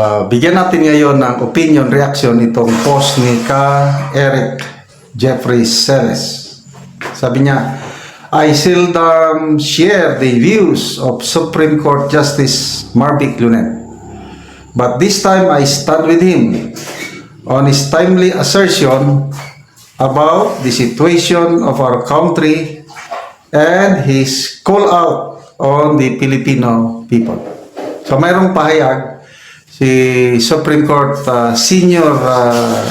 Uh, bigyan natin ngayon ng opinion reaction itong post ni Ka Eric Jeffrey Ceres. Sabi niya, I seldom share the views of Supreme Court Justice Marvick Lunen. But this time I stand with him on his timely assertion about the situation of our country and his call out on the Filipino people. So mayroong pahayag si Supreme Court uh, Senior uh,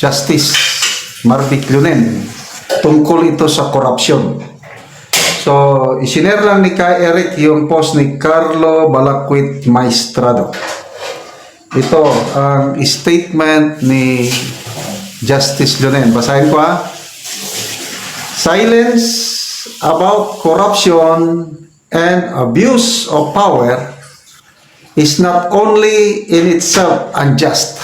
Justice Marvick Lunen tungkol ito sa korupsyon. So, isinare lang ni Ka Eric yung post ni Carlo Balaquit Maestrado. Ito ang statement ni Justice Lunen. Basahin ko ha. Silence about corruption and abuse of power is not only in itself unjust.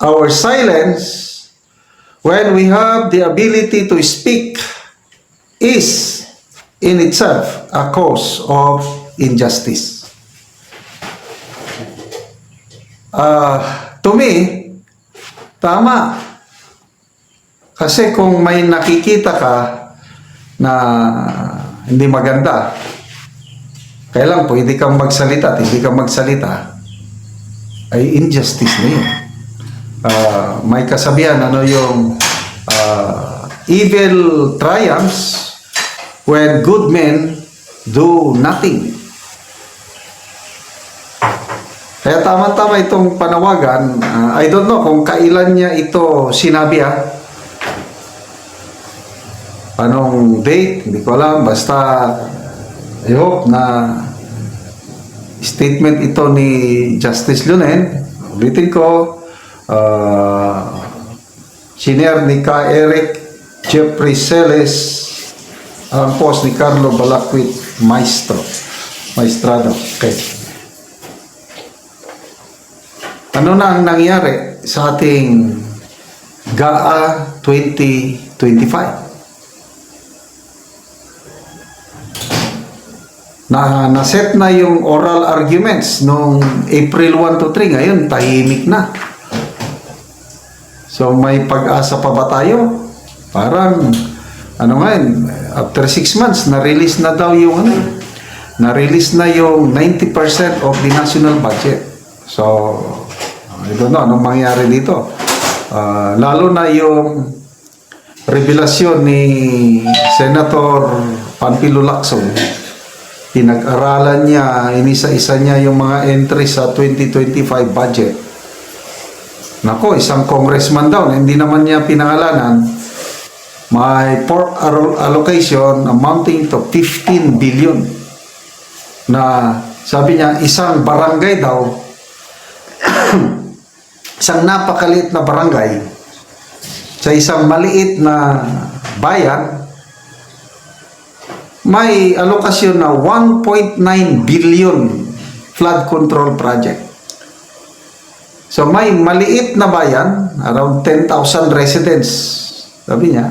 Our silence, when we have the ability to speak, is in itself a cause of injustice. Ah, to me, tama. Kasi kung may nakikita ka na hindi maganda, kailan pwede kang magsalita at hindi kang magsalita, ay injustice na yun. Ah, may kasabihan, ano yung ah, evil triumphs when good men do nothing. Kaya tama-tama itong panawagan. ah, I don't know kung kailan niya ito sinabi ah. Anong date? Hindi ko alam. Basta I hope na statement ito ni Justice Lunen. Ulitin ko. Uh, senior ni Ka Eric Jeffrey Celes ang post ni Carlo Balaquit Maestro. Maestrado. Okay. Ano na ang nangyari sa ating GAA 2025? Na naset na yung oral arguments nung April 1 to 3 ngayon tahimik na. So may pag-asa pa ba tayo? Parang ano nga yun, after 6 months na-release na daw yung ano, na-release na yung 90% of the national budget. So I don't know anong mangyari dito. Ah, lalo na yung revelasyon ni Senator Panfilo Lacson pinag-aralan niya, inisa-isa niya yung mga entry sa 2025 budget. Nako, isang congressman daw hindi naman niya pinangalanan, may pork allo- allocation amounting to 15 billion na sabi niya isang barangay daw isang napakaliit na barangay sa isang maliit na bayan may alokasyon na 1.9 billion flood control project. So may maliit na bayan, around 10,000 residents, sabi niya,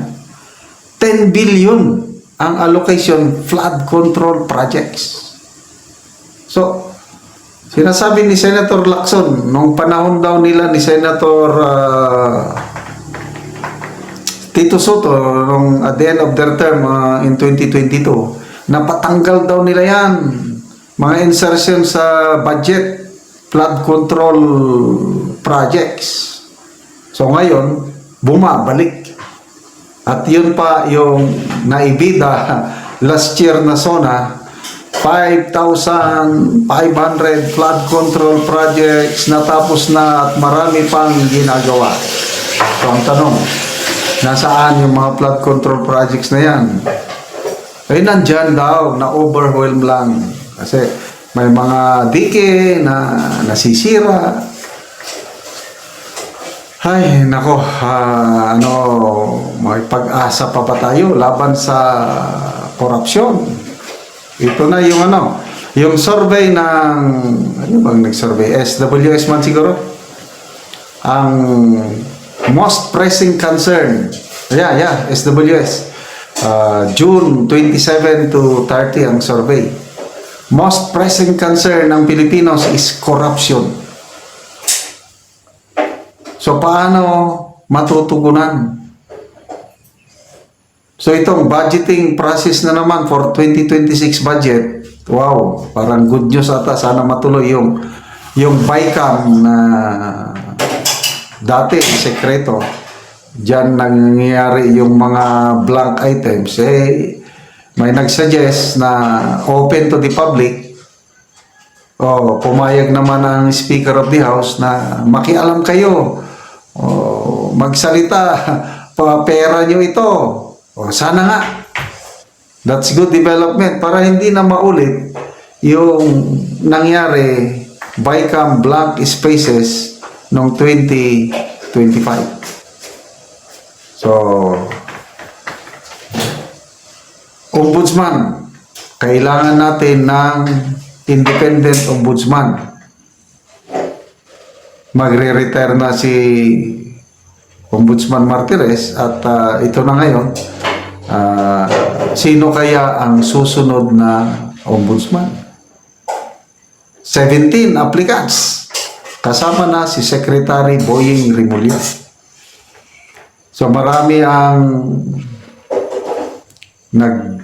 10 billion ang allocation flood control projects. So, sinasabi ni Senator Lacson, nung panahon daw nila ni Senator ah, Tito Soto nung at the end of their term uh, in 2022 napatanggal daw nila yan. Mga insertion sa budget flood control projects. So ngayon bumabalik. At yun pa yung naibida last year na SONA 5,500 flood control projects natapos na at marami pang ginagawa. So ang tanong Nasaan yung mga flood control projects na yan? Ay, nandyan daw, na-overwhelm lang. Kasi may mga dike na nasisira. Ay, nako, ah, ano, may pag-asa pa ba tayo laban sa korupsyon? Ito na yung ano, yung survey ng, ano bang nag-survey? SWS man siguro? Ang most pressing concern. Yeah, yeah, SWS. Uh, June 27 to 30 ang survey. most pressing concern ng Pilipinos is corruption. So paano matutugunan? So itong budgeting process na naman for 2026 budget, wow, parang good news ata. Sana matuloy yung yung BICAM na dati sekreto. Diyan nangyayari yung mga blank items. Eh, may nagsuggest na open to the public. Oh, pumayag naman ang Speaker of the House na makialam kayo. Oh, magsalita, pa pera nyo ito. Oh, sana nga. That's good development para hindi na maulit yung nangyari BICAM blank spaces noong 2025. So, Ombudsman, kailangan natin ng independent ombudsman. Magre-retire na si Ombudsman Martires at ah, ito na ngayon, ah, sino kaya ang susunod na ombudsman? 17 applicants. Kasama na si Secretary Boying Rimulya. So marami ang nag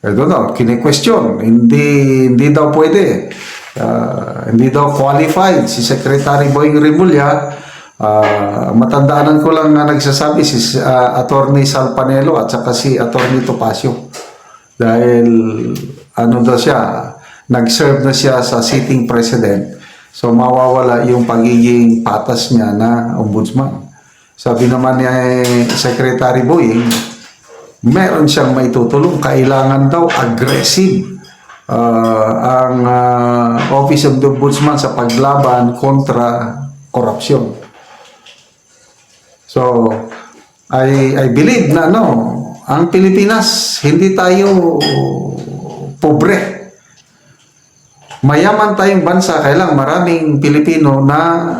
I don't know, kini-question. Hindi, hindi daw pwede. Ah, hindi daw qualified si Secretary Boying Rimulya. Ah, matandaanan ko lang na nagsasabi si ah, Attorney Salpanelo at saka si Attorney Topacio. Dahil ano daw siya, nag-serve na siya sa sitting president. So mawawala yung pagiging patas niya na ombudsman. Sabi naman ni eh, Secretary Boying, meron siyang maitutulong. Kailangan daw aggressive ah, ang ah, Office of the Ombudsman sa paglaban kontra korupsyon. So, I, I believe na no, ang Pilipinas, hindi tayo pobre. Mayaman tayong bansa, kailang maraming Pilipino na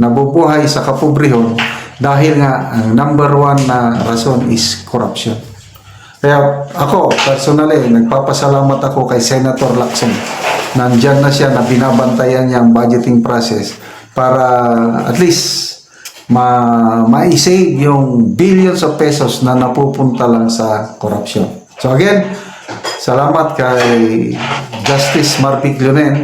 nabubuhay sa kapobrehon dahil nga ang number one na rason is corruption. Kaya ako, personally, nagpapasalamat ako kay Senator Lacson. Nandyan na siya na binabantayan niya ang budgeting process para at least ma ma-save yung billions of pesos na napupunta lang sa corruption. So again, salamat kay Justice Marvic Leonen